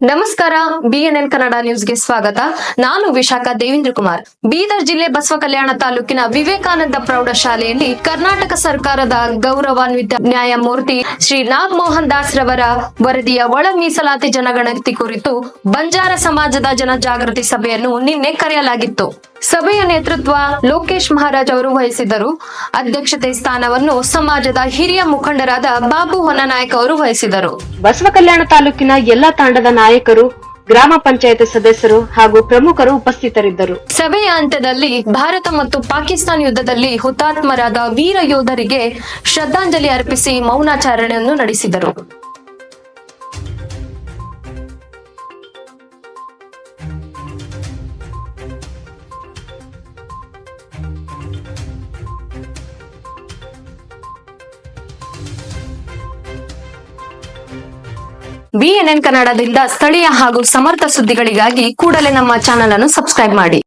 ನಮಸ್ಕಾರ ಬಿಎನ್ಎನ್ ಕನ್ನಡ ನ್ಯೂಸ್ಗೆ ಸ್ವಾಗತ. ನಾನು ವಿಶಾಖ ದೇವೇಂದ್ರ ಕುಮಾರ್. ಬೀದರ್ ಜಿಲ್ಲೆ ಬಸವ ಕಲ್ಯಾಣ ತಾಲೂಕಿನ ವಿವೇಕಾನಂದ ಪ್ರೌಢಶಾಲೆಯಲ್ಲಿ ಕರ್ನಾಟಕ ಸರ್ಕಾರದ ಗೌರವಾನ್ವಿತ ನ್ಯಾಯಮೂರ್ತಿ ಶ್ರೀ ನಾಗಮೋಹನ್ ದಾಸ್ ರವರ ವರದಿಯ ಒಳ ಮೀಸಲಾತಿ ಜನಗಣತಿ ಕುರಿತು ಬಂಜಾರ ಸಮಾಜದ ಜನಜಾಗೃತಿ ಸಭೆಯನ್ನು ನಿನ್ನೆ ಕರೆಯಲಾಗಿತ್ತು. ಸಭೆಯ ನೇತೃತ್ವ ಲೋಕೇಶ್ ಮಹಾರಾಜ್ ಅವರು ವಹಿಸಿದರು ಅಧ್ಯಕ್ಷತೆ ಸ್ಥಾನವನ್ನು ಸಮಾಜದ ಹಿರಿಯ ಮುಖಂಡರಾದ ಬಾಬು ಹೊನ್ನನಾಯಕ್ ಅವರು ವಹಿಸಿದರು ಬಸವ ಕಲ್ಯಾಣ ತಾಲೂಕಿನ ಎಲ್ಲಾ ತಾಂಡದ ನಾಯಕರು, ಗ್ರಾಮ ಪಂಚಾಯತ್ ಸದಸ್ಯರು ಹಾಗೂ ಪ್ರಮುಖರು ಉಪಸ್ಥಿತರಿದ್ದರು. ಸಭೆಯ ಅಂತ್ಯದಲ್ಲಿ ಭಾರತ ಮತ್ತು ಪಾಕಿಸ್ತಾನ ಯುದ್ಧದಲ್ಲಿ ಹುತಾತ್ಮರಾದ ವೀರ ಯೋಧರಿಗೆ ಶ್ರದ್ಧಾಂಜಲಿ ಅರ್ಪಿಸಿ ಮೌನಾಚರಣೆಯನ್ನು ನಡೆಸಿದರು. ಬಿಎನ್ಎನ್ ಕನ್ನಡದಿಂದ ಸ್ಥಳೀಯ ಹಾಗೂ ಸಮರ್ಥ ಸುದ್ದಿಗಳಿಗಾಗಿ ಕೂಡಲೇ ನಮ್ಮ ಚಾನೆಲ್ ಅನ್ನು ಸಬ್ಸ್ಕ್ರೈಬ್ ಮಾಡಿ.